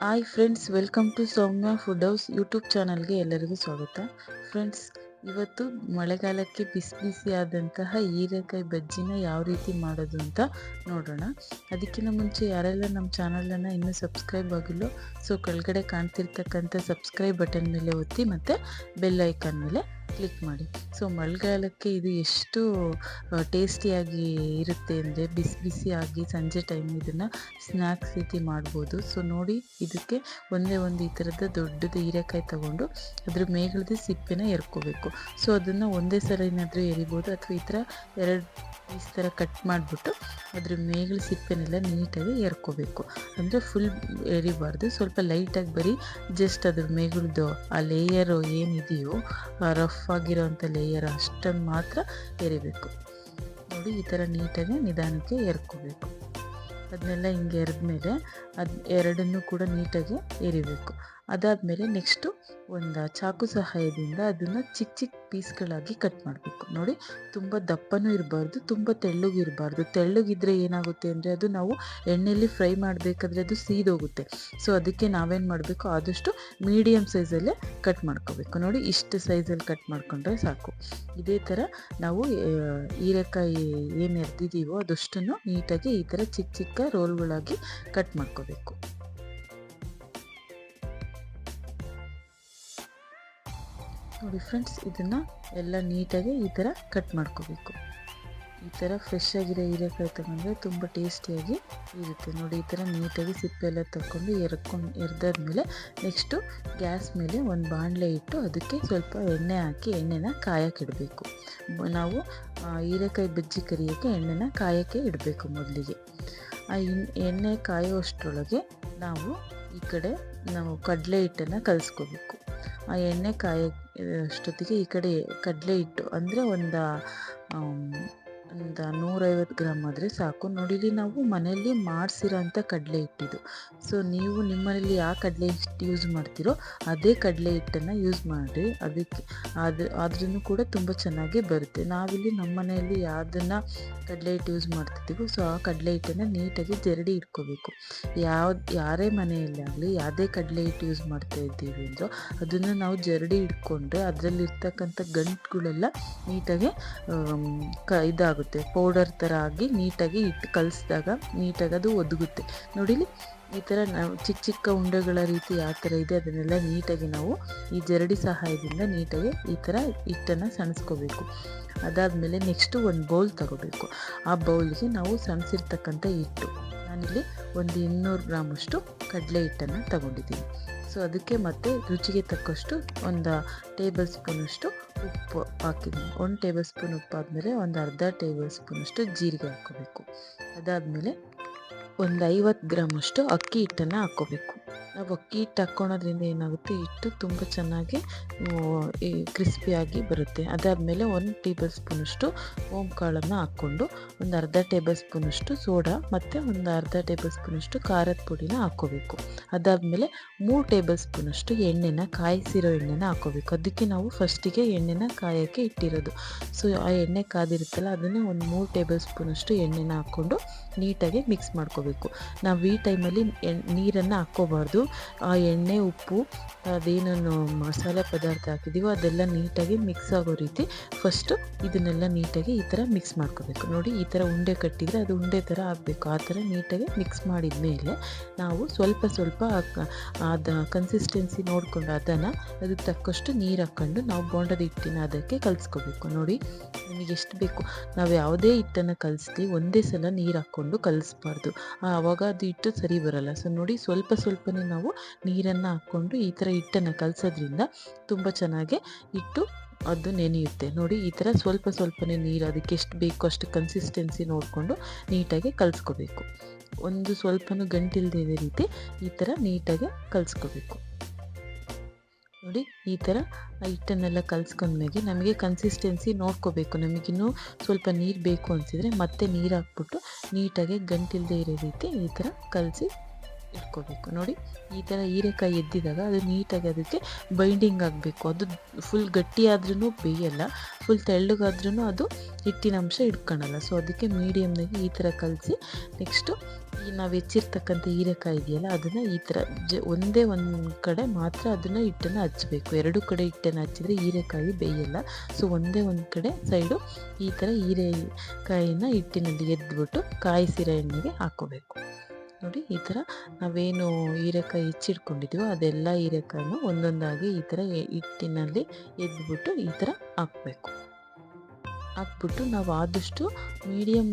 Hi friends welcome to Soumya food house YouTube ಚಾನಲ್ಗೆ ಎಲ್ಲರಿಗೂ ಸ್ವಾಗತ. ಫ್ರೆಂಡ್ಸ್ ಇವತ್ತು ಮಳೆಗಾಲಕ್ಕೆ ಬಿಸಿ ಬಿಸಿಯಾದಂತಹ ಹೀರೆಕಾಯಿ ಬಜ್ಜಿನ ಯಾವ ರೀತಿ ಮಾಡೋದು ಅಂತ ನೋಡೋಣ. ಅದಕ್ಕಿಂತ ಮುಂಚೆ ಯಾರೆಲ್ಲ ನಮ್ಮ ಚಾನಲನ್ನು ಇನ್ನೂ ಸಬ್ಸ್ಕ್ರೈಬ್ ಆಗಿಲ್ಲೋ ಸೊ ಕೆಳಗಡೆ ಕಾಣ್ತಿರ್ತಕ್ಕಂಥ ಸಬ್ಸ್ಕ್ರೈಬ್ ಬಟನ್ ಮೇಲೆ ಒತ್ತಿ ಮತ್ತು ಬೆಲ್ ಐಕಾನ್ ಮೇಲೆ ಕ್ಲಿಕ್ ಮಾಡಿ. ಸೊ ಮಳೆಗಾಲಕ್ಕೆ ಇದು ಎಷ್ಟು ಟೇಸ್ಟಿಯಾಗಿ ಇರುತ್ತೆ ಅಂದರೆ ಬಿಸಿ ಬಿಸಿಯಾಗಿ ಸಂಜೆ ಟೈಮ್ ಇದನ್ನು ಸ್ನ್ಯಾಕ್ಸ್ ರೀತಿ ಮಾಡ್ಬೋದು. ಸೊ ನೋಡಿ ಇದಕ್ಕೆ ಒಂದೇ ಒಂದು ಈ ಥರದ ದೊಡ್ಡದು ಹೀರೆಕಾಯಿ ತಗೊಂಡು ಅದ್ರ ಮೇಗಳದ ಸಿಪ್ಪೆನ ಎರ್ಕೋಬೇಕು. ಸೊ ಅದನ್ನು ಒಂದೇ ಸಲ ಏನಾದರೂ ಎರಿಬೋದು ಅಥವಾ ಈ ಥರ ಎರಡು ಪೀಸ್ ಥರ ಕಟ್ ಮಾಡಿಬಿಟ್ಟು ಅದ್ರ ಮೇಗಳ ಸಿಪ್ಪೆನೆಲ್ಲ ನೀಟಾಗಿ ಎರ್ಕೋಬೇಕು. ಅಂದರೆ ಫುಲ್ ಎರಿಬಾರ್ದು. ಸ್ವಲ್ಪ ಲೈಟಾಗಿ ಬರೀ ಜಸ್ಟ್ ಅದ್ರ ಮೇಗಳದ್ದು ಆ ಲೇಯರು ಏನಿದೆಯೋ ರಫ್ ಆಗಿರೋವಂಥ ಲೇಯರ್ ಅಷ್ಟನ್ನು ಮಾತ್ರ ಎರಿಬೇಕು. ನೋಡಿ, ಈ ಥರ ನೀಟಾಗಿ ನಿಧಾನಕ್ಕೆ ಎರ್ಕೋಬೇಕು. ಅದನ್ನೆಲ್ಲ ಹಿಂಗೆ ಎರೆದ್ಮೇಲೆ ಅದು ಎರಡನ್ನೂ ಕೂಡ ನೀಟಾಗಿ ಎರಿಬೇಕು. ಅದಾದಮೇಲೆ ನೆಕ್ಸ್ಟು ಒಂದು ಚಾಕು ಸಹಾಯದಿಂದ ಅದನ್ನು ಚಿಕ್ಕ ಚಿಕ್ಕ ಪೀಸ್ಗಳಾಗಿ ಕಟ್ ಮಾಡಬೇಕು. ನೋಡಿ, ತುಂಬ ದಪ್ಪನೂ ಇರಬಾರ್ದು, ತುಂಬ ತೆಳ್ಳಗೂ ಇರಬಾರ್ದು. ತೆಳ್ಳಗಿದ್ರೆ ಏನಾಗುತ್ತೆ ಅಂದರೆ ಅದು ನಾವು ಎಣ್ಣೆಯಲ್ಲಿ ಫ್ರೈ ಮಾಡಬೇಕಾದ್ರೆ ಅದು ಸೀದೋಗುತ್ತೆ. ಸೊ ಅದಕ್ಕೆ ನಾವೇನು ಮಾಡಬೇಕು? ಆದಷ್ಟು ಮೀಡಿಯಮ್ ಸೈಜಲ್ಲೇ ಕಟ್ ಮಾಡ್ಕೋಬೇಕು. ನೋಡಿ, ಇಷ್ಟು ಸೈಜಲ್ಲಿ ಕಟ್ ಮಾಡಿಕೊಂಡ್ರೆ ಸಾಕು. ಇದೇ ಥರ ನಾವು ಹೀರೆಕಾಯಿ ಏನು ಎರ್ದಿದ್ದೀವೋ ಅದಷ್ಟನ್ನು ನೀಟಾಗಿ ಈ ಥರ ಚಿಕ್ಕ ಚಿಕ್ಕ ರೋಲ್ಗಳಾಗಿ ಕಟ್ ಮಾಡ್ಕೋಬೇಕು. ನೋಡಿ ಫ್ರೆಂಡ್ಸ್ ಇದನ್ನು ಎಲ್ಲ ನೀಟಾಗಿ ಈ ಥರ ಕಟ್ ಮಾಡ್ಕೋಬೇಕು. ಈ ಥರ ಫ್ರೆಶ್ ಆಗಿರೋ ಹೀರೆಕಾಯಿ ತಗೊಂಡ್ರೆ ತುಂಬ ಟೇಸ್ಟಿಯಾಗಿ ಇರುತ್ತೆ. ನೋಡಿ, ಈ ಥರ ನೀಟಾಗಿ ಸಿಪ್ಪೆ ಎಲ್ಲ ತಗೊಂಡು ಎರ್ಕೊಂಡು, ಎರ್ದಾದ್ಮೇಲೆ ನೆಕ್ಸ್ಟು ಗ್ಯಾಸ್ ಮೇಲೆ ಒಂದು ಬಾಣಲೆ ಇಟ್ಟು ಅದಕ್ಕೆ ಸ್ವಲ್ಪ ಎಣ್ಣೆ ಹಾಕಿ, ಎಣ್ಣೆನ ಕಾಯಕ್ಕೆ ಇಡಬೇಕು. ನಾವು ಹೀರೆಕಾಯಿ ಬಜ್ಜಿ ಕರಿಯೋಕ್ಕೆ ಎಣ್ಣೆನ ಕಾಯೋಕ್ಕೆ ಇಡಬೇಕು ಮೊದಲಿಗೆ. ಆ ಎಣ್ಣೆ ಕಾಯೋಷ್ಟರೊಳಗೆ ನಾವು ಈ ಕಡೆ ನಾವು ಕಡಲೆ ಹಿಟ್ಟನ್ನು ಕಲಿಸ್ಕೋಬೇಕು. ಆ ಎಣ್ಣೆ ಕಾಯ ಅಷ್ಟೊತ್ತಿಗೆ ಈ ಕಡೆ ಕಡಲೆ ಹಿಟ್ಟು. ಅಂದರೆ ಒಂದು ಒಂದು ನೂರೈವತ್ತು ಗ್ರಾಮ್ ಆದರೆ ಸಾಕು. ನೋಡಿಲಿ ನಾವು ಮನೆಯಲ್ಲಿ ಮಾಡಿಸಿರೋಂಥ ಕಡಲೆ ಹಿಟ್ಟಿದು. ಸೊ ನೀವು ನಿಮ್ಮನೇಲಿ ಯಾವ ಕಡಲೆ ಹಿಟ್ಟು ಯೂಸ್ ಮಾಡ್ತೀರೋ ಅದೇ ಕಡಲೆ ಹಿಟ್ಟನ್ನು ಯೂಸ್ ಮಾಡಿ. ಅದಕ್ಕೆ ಅದು ಆದ್ರೂ ಕೂಡ ತುಂಬ ಚೆನ್ನಾಗಿ ಬರುತ್ತೆ. ನಾವಿಲ್ಲಿ ನಮ್ಮ ಮನೆಯಲ್ಲಿ ಯಾವುದನ್ನು ಕಡಲೆ ಹಿಟ್ಟು ಯೂಸ್ ಮಾಡ್ತಿದ್ದೀವೋ ಸೊ ಆ ಕಡಲೆ ಹಿಟ್ಟನ್ನು ನೀಟಾಗಿ ಜರಡಿ ಇಟ್ಕೋಬೇಕು. ಯಾವ, ಯಾರೇ ಮನೆಯಲ್ಲಿ ಆಗಲಿ ಯಾವುದೇ ಕಡಲೆ ಹಿಟ್ಟು ಯೂಸ್ ಮಾಡ್ತಾ ಇದ್ದೀವಿ ಅಂದರೂ ಅದನ್ನು ನಾವು ಜರಡಿ ಇಟ್ಕೊಂಡ್ರೆ ಅದರಲ್ಲಿರ್ತಕ್ಕಂಥ ಗಂಟುಗಳೆಲ್ಲ ನೀಟಾಗಿ ಕ ಇದಾಗುತ್ತೆ ಪೌಡರ್ ಥರ ಆಗಿ ನೀಟಾಗಿ ಇಟ್ಟು ಕಲಸಿದಾಗ ನೀಟಾಗಿ ಅದು ಒದಗುತ್ತೆ. ನೋಡಿಲಿ? ಈ ಥರ ನಾವು ಚಿಕ್ಕ ಚಿಕ್ಕ ಉಂಡೆಗಳ ರೀತಿ ಯಾವ ಥರ ಇದೆ. ಅದನ್ನೆಲ್ಲ ನೀಟಾಗಿ ನಾವು ಈ ಜರಡಿ ಸಹಾಯದಿಂದ ನೀಟಾಗಿ ಈ ಥರ ಹಿಟ್ಟನ್ನು ಸಣಿಸ್ಕೋಬೇಕು. ಅದಾದಮೇಲೆ ನೆಕ್ಸ್ಟು ಒಂದು ಬೌಲ್ ತಗೋಬೇಕು. ಆ ಬೌಲ್ಗೆ ನಾವು ಸಣಿಸಿರ್ತಕ್ಕಂಥ ಹಿಟ್ಟು. ನಾನಿಲ್ಲಿ ಒಂದು ಇನ್ನೂರು ಗ್ರಾಮಷ್ಟು ಕಡಲೆ ಹಿಟ್ಟನ್ನು ತಗೊಂಡಿದ್ದೀನಿ. ಸೊ ಅದಕ್ಕೆ ಮತ್ತೆ ರುಚಿಗೆ ತಕ್ಕಷ್ಟು ಒಂದು ಟೇಬಲ್ ಸ್ಪೂನಷ್ಟು ಉಪ್ಪು ಹಾಕಿದ್ದೀನಿ. ಒಂದು ಟೇಬಲ್ ಸ್ಪೂನ್ ಉಪ್ಪು ಆದಮೇಲೆ ಒಂದು ಅರ್ಧ ಟೇಬಲ್ ಸ್ಪೂನಷ್ಟು ಜೀರಿಗೆ ಹಾಕ್ಕೋಬೇಕು. ಅದಾದಮೇಲೆ ಒಂದು ಐವತ್ತು ಗ್ರಾಮಷ್ಟು ಅಕ್ಕಿ ಹಿಟ್ಟನ್ನು ಹಾಕ್ಕೋಬೇಕು. ನಾವು ಅಕ್ಕಿ ಹಿಟ್ಟು ಹಾಕ್ಕೊಳೋದ್ರಿಂದ ಏನಾಗುತ್ತೆ? ಹಿಟ್ಟು ತುಂಬ ಚೆನ್ನಾಗಿ ಈ ಕ್ರಿಸ್ಪಿಯಾಗಿ ಬರುತ್ತೆ. ಅದಾದಮೇಲೆ ಒಂದು ಟೇಬಲ್ ಸ್ಪೂನಷ್ಟು ಓಮ್ ಕಾಳನ್ನು ಹಾಕ್ಕೊಂಡು, ಒಂದು ಅರ್ಧ ಟೇಬಲ್ ಸ್ಪೂನಷ್ಟು ಸೋಡಾ ಮತ್ತು ಒಂದು ಅರ್ಧ ಟೇಬಲ್ ಸ್ಪೂನಷ್ಟು ಖಾರದ ಪುಡಿನ ಹಾಕ್ಕೋಬೇಕು ಅದಾದಮೇಲೆ ಮೂರು ಟೇಬಲ್ ಸ್ಪೂನಷ್ಟು ಎಣ್ಣೆನ ಕಾಯಿಸಿರೋ ಎಣ್ಣೆನ ಹಾಕ್ಕೋಬೇಕು ಅದಕ್ಕೆ ನಾವು ಫಸ್ಟಿಗೆ ಎಣ್ಣೆನ ಕಾಯೋಕ್ಕೆ ಇಟ್ಟಿರೋದು. ಸೊ ಆ ಎಣ್ಣೆ ಕಾದಿರುತ್ತಲ್ಲ, ಅದನ್ನೇ ಒಂದು ಮೂರು ಟೇಬಲ್ ಸ್ಪೂನಷ್ಟು ಎಣ್ಣೆನ ಹಾಕ್ಕೊಂಡು ನೀಟಾಗಿ ಮಿಕ್ಸ್ ಮಾಡ್ಕೋಬೇಕು. ನಾವು ಈ ಟೈಮಲ್ಲಿ ನೀರನ್ನು ಹಾಕ್ಕೋಬಾರ್ದು ಆ ಎಣ್ಣೆ, ಉಪ್ಪು ಅದೇನೇನು ಮಸಾಲೆ ಪದಾರ್ಥ ಹಾಕಿದ್ದೀವೋ ಅದೆಲ್ಲ ನೀಟಾಗಿ ಮಿಕ್ಸ್ ಆಗೋ ರೀತಿ ಫಸ್ಟು ಇದನ್ನೆಲ್ಲ ನೀಟಾಗಿ ಈ ಥರ ಮಿಕ್ಸ್ ಮಾಡ್ಕೋಬೇಕು. ನೋಡಿ ಈ ಥರ ಉಂಡೆ ಕಟ್ಟಿದರೆ ಅದು ಉಂಡೆ ಥರ ಆಗಬೇಕು. ಆ ಥರ ನೀಟಾಗಿ ಮಿಕ್ಸ್ ಮಾಡಿದ ಮೇಲೆ ನಾವು ಸ್ವಲ್ಪ ಸ್ವಲ್ಪ ಅದ ಕನ್ಸಿಸ್ಟೆನ್ಸಿ ನೋಡಿಕೊಂಡು ಅದನ್ನು ಅದಕ್ಕೆ ತಕ್ಕಷ್ಟು ನೀರು ಹಾಕ್ಕೊಂಡು ನಾವು ಬೋಂಡದ ಹಿಟ್ಟಿನ ಅದಕ್ಕೆ ಕಲಿಸ್ಕೋಬೇಕು. ನೋಡಿ ನಮಗೆ ಎಷ್ಟು ಬೇಕು? ನಾವು ಯಾವುದೇ ಹಿಟ್ಟನ್ನು ಕಲಿಸ್ಲಿ ಒಂದೇ ಸಲ ನೀರು ಹಾಕ್ಕೊಂಡು ಕಲಿಸ್ಬಾರ್ದು. ಆವಾಗ ಅದು ಹಿಟ್ಟು ಸರಿ ಬರಲ್ಲ. ಸೊ ನೋಡಿ ಸ್ವಲ್ಪ ಸ್ವಲ್ಪ ಸ್ವಲ್ಪನೇ ನಾವು ನೀರನ್ನು ಹಾಕ್ಕೊಂಡು ಈ ಥರ ಹಿಟ್ಟನ್ನು ಕಲಸೋದ್ರಿಂದ ತುಂಬ ಚೆನ್ನಾಗಿ ಹಿಟ್ಟು ಅದು ನೆನೆಯುತ್ತೆ. ನೋಡಿ ಈ ಥರ ಸ್ವಲ್ಪ ಸ್ವಲ್ಪನೇ ನೀರು ಅದಕ್ಕೆ ಎಷ್ಟು ಬೇಕು ಅಷ್ಟು ಕನ್ಸಿಸ್ಟೆನ್ಸಿ ನೋಡಿಕೊಂಡು ನೀಟಾಗಿ ಕಲಿಸ್ಕೋಬೇಕು. ಒಂದು ಸ್ವಲ್ಪನೂ ಗಂಟಿಲ್ದೇ ರೀತಿ ಈ ಥರ ನೀಟಾಗಿ ಕಲಿಸ್ಕೋಬೇಕು. ನೋಡಿ ಈ ಥರ ಹಿಟ್ಟನ್ನೆಲ್ಲ ಕಲಿಸ್ಕೊಂಡ್ಮೇಲೆ ನಮಗೆ ಕನ್ಸಿಸ್ಟೆನ್ಸಿ ನೋಡ್ಕೋಬೇಕು. ನಮಗಿನ್ನೂ ಸ್ವಲ್ಪ ನೀರು ಬೇಕು ಅನಿಸಿದರೆ ಮತ್ತೆ ನೀರು ಹಾಕ್ಬಿಟ್ಟು ನೀಟಾಗಿ ಗಂಟಿಲ್ದೇ ಇರೋ ರೀತಿ ಈ ಥರ ಕಲಸಿ ಇಟ್ಕೋಬೇಕು. ನೋಡಿ, ಈ ಥರ ಹೀರೆಕಾಯಿ ಎದ್ದಿದಾಗ ಅದು ನೀಟಾಗಿ ಅದಕ್ಕೆ ಬೈಂಡಿಂಗ್ ಆಗಬೇಕು. ಅದು ಫುಲ್ ಗಟ್ಟಿ ಆದ್ರೂ ಬೇಯಲ್ಲ ಫುಲ್ ತೆಳ್ಳಗಾದ್ರೂ ಅದು ಹಿಟ್ಟಿನ ಅಂಶ ಇಟ್ಕೊಳಲ್ಲ. ಸೊ ಅದಕ್ಕೆ ಮೀಡಿಯಮ್ನಾಗಿ ಈ ಥರ ಕಲಸಿ ನೆಕ್ಸ್ಟು ಈ ನಾವು ಹೆಚ್ಚಿರ್ತಕ್ಕಂಥ ಹೀರೆಕಾಯಿ ಇದೆಯಲ್ಲ, ಅದನ್ನು ಈ ಥರ ಜ, ಒಂದೇ ಒಂದು ಕಡೆ ಮಾತ್ರ ಅದನ್ನು ಹಿಟ್ಟನ್ನು ಹಚ್ಚಬೇಕು ಎರಡು ಕಡೆ ಹಿಟ್ಟನ್ನು ಹಚ್ಚಿದ್ರೆ ಹೀರೆಕಾಯಿ ಬೇಯಲ್ಲ. ಸೊ ಒಂದೇ ಒಂದು ಕಡೆ ಸೈಡು ಈ ಥರ ಹೀರೆಕಾಯಿನ ಹಿಟ್ಟಿನಲ್ಲಿ ಎದ್ದುಬಿಟ್ಟು ಕಾಯಿಸಿರೋ ಎಣ್ಣೆಗೆ ಹಾಕ್ಕೋಬೇಕು. ನೋಡಿ ಈ ಥರ ನಾವೇನು ಹೀರೆಕಾಯಿ ಹೆಚ್ಚಿಟ್ಕೊಂಡಿದ್ದೀವೋ ಅದೆಲ್ಲ ಹೀರೆಕಾಯನ್ನು ಒಂದೊಂದಾಗಿ ಈ ಥರ ಹಿಟ್ಟಿನಲ್ಲಿ ಎದ್ಬಿಟ್ಟು ಈ ಥರ ಹಾಕಬೇಕು. ಹಾಕ್ಬಿಟ್ಟು ನಾವು ಆದಷ್ಟು ಮೀಡಿಯಮ್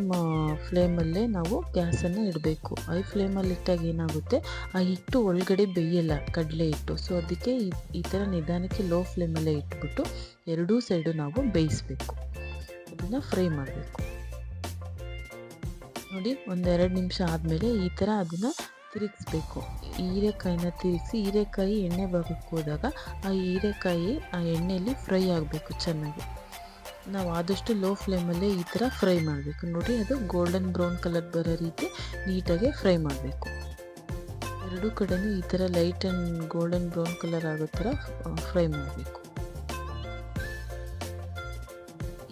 ಫ್ಲೇಮಲ್ಲೇ ನಾವು ಗ್ಯಾಸನ್ನು ಇಡಬೇಕು. ಹೈ ಫ್ಲೇಮಲ್ಲಿ ಇಟ್ಟಾಗ ಏನಾಗುತ್ತೆ? ಆ ಹಿಟ್ಟು ಒಳಗಡೆ ಬೇಯಲ್ಲ, ಕಡಲೆ ಹಿಟ್ಟು. ಸೊ ಅದಕ್ಕೆ ಈ ಥರ ನಿಧಾನಕ್ಕೆ ಲೋ ಫ್ಲೇಮಲ್ಲೇ ಇಟ್ಬಿಟ್ಟು ಎರಡೂ ಸೈಡು ನಾವು ಬೇಯಿಸಬೇಕು. ಅದನ್ನು ಫ್ರೈ ಮಾಡಬೇಕು. ನೋಡಿ, ಒಂದೆರಡು ನಿಮಿಷ ಆದಮೇಲೆ ಈ ಥರ ಅದನ್ನು ತಿರುಗಿಸ್ಬೇಕು. ಹೀರೆಕಾಯಿನ ತಿರುಗಿಸಿ, ಹೀರೆಕಾಯಿ ಎಣ್ಣೆ ಬಾಗಕ್ಕೆ ಹೋದಾಗ ಆ ಹೀರೆಕಾಯಿ ಆ ಎಣ್ಣೆಯಲ್ಲಿ ಫ್ರೈ ಆಗಬೇಕು ಚೆನ್ನಾಗಿ. ನಾವು ಆದಷ್ಟು ಲೋ ಫ್ಲೇಮಲ್ಲೇ ಈ ಥರ ಫ್ರೈ ಮಾಡಬೇಕು. ನೋಡಿ, ಅದು ಗೋಲ್ಡನ್ ಬ್ರೌನ್ ಕಲರ್ ಬರೋ ರೀತಿ ನೀಟಾಗಿ ಫ್ರೈ ಮಾಡಬೇಕು. ಎರಡೂ ಕಡೆಯೂ ಈ ಥರ light and golden brown colour ಆಗೋ ಥರ ಫ್ರೈ ಮಾಡಬೇಕು.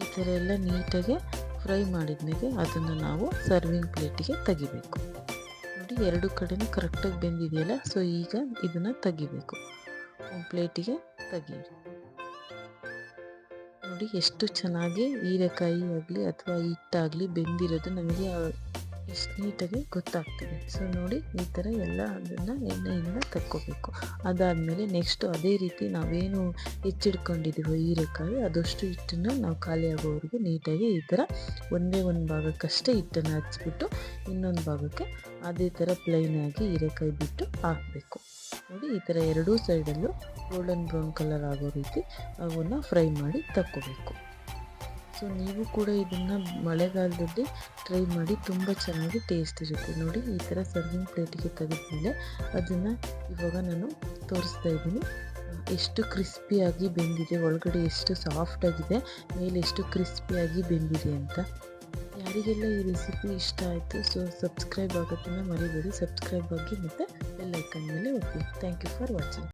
ಈ ಥರ ಎಲ್ಲ ನೀಟಾಗಿ ಫ್ರೈ ಮಾಡಿದ ಮೇಲೆ ಅದನ್ನು ನಾವು ಸರ್ವಿಂಗ್ ಪ್ಲೇಟಿಗೆ ತೆಗಿಬೇಕು. ನೋಡಿ, ಎರಡು ಕಡೆನೂ ಕರೆಕ್ಟಾಗಿ ಬೆಂದಿದೆಯಲ್ಲ ಸೊ ಈಗ ಇದನ್ನು ತೆಗಿಬೇಕು. ಒಂದು ಪ್ಲೇಟಿಗೆ ತೆಗೀರಿ ನೋಡಿ, ಎಷ್ಟು ಚೆನ್ನಾಗಿ ಹೀರೆಕಾಯಿ ಆಗಲಿ ಅಥವಾ ಹಿಟ್ಟಾಗಲಿ ಬೆಂದಿರೋದು ನಮಗೆ ಎಷ್ಟು ನೀಟಾಗಿ ಗೊತ್ತಾಗ್ತದೆ. ಸೊ ನೋಡಿ, ಈ ಥರ ಎಲ್ಲ ಅದನ್ನು ಎಣ್ಣೆಯಿಂದ ತಕ್ಕೋಬೇಕು. ಅದಾದಮೇಲೆ ನೆಕ್ಸ್ಟು ಅದೇ ರೀತಿ ನಾವೇನು ಹೆಚ್ಚಿಡ್ಕೊಂಡಿದ್ದೀವೋ ಹೀರೆಕಾಯಿ, ಅದಷ್ಟು ಹಿಟ್ಟನ್ನು ನಾವು ಖಾಲಿ ಆಗೋವರೆಗೂ ನೀಟಾಗಿ ಈ ಥರ ಒಂದೇ ಒಂದು ಭಾಗಕ್ಕಷ್ಟೇ ಹಿಟ್ಟನ್ನು ಹಚ್ಚಿಬಿಟ್ಟು ಇನ್ನೊಂದು ಭಾಗಕ್ಕೆ ಅದೇ ಥರ ಪ್ಲೈನಾಗಿ ಹೀರೆಕಾಯಿ ಬಿಟ್ಟು ಹಾಕಬೇಕು. ನೋಡಿ, ಈ ಥರ ಎರಡೂ ಸೈಡಲ್ಲೂ ಗೋಲ್ಡನ್ ಬ್ರೌನ್ ಕಲರ್ ಆಗೋ ರೀತಿ ಅವನ್ನು ಫ್ರೈ ಮಾಡಿ ತಕ್ಕೋಬೇಕು. ಸೊ ನೀವು ಕೂಡ ಇದನ್ನು ಮಳೆಗಾಲದಲ್ಲಿ ಟ್ರೈ ಮಾಡಿ ತುಂಬ ಚೆನ್ನಾಗಿ ಟೇಸ್ಟ್ ಇರುತ್ತೆ. ನೋಡಿ, ಈ ಥರ ಸರ್ವಿಂಗ್ ಪ್ಲೇಟಿಗೆ ತೆಗೆದ್ಮೇಲೆ ಅದನ್ನು ಇವಾಗ ನಾನು ತೋರಿಸ್ತಾ ಇದ್ದೀನಿ. ಎಷ್ಟು ಕ್ರಿಸ್ಪಿಯಾಗಿ ಬೆಂದಿದೆ, ಒಳಗಡೆ ಎಷ್ಟು ಸಾಫ್ಟಾಗಿದೆ ಮೇಲೆ ಎಷ್ಟು ಕ್ರಿಸ್ಪಿಯಾಗಿ ಬೆಂದಿದೆ ಅಂತ. ಯಾರಿಗೆಲ್ಲ ಈ ರೆಸಿಪಿ ಇಷ್ಟ ಆಯಿತು ಸೊ ಸಬ್ಸ್ಕ್ರೈಬ್ ಆಗೋದನ್ನು ಮರಿಬೇಡಿ. ಸಬ್ಸ್ಕ್ರೈಬ್ ಆಗಿ ಮತ್ತು ಬೆಲ್ಲೈಕನ್ ಮೇಲೆ ಒತ್ತಿ. Thank you for watching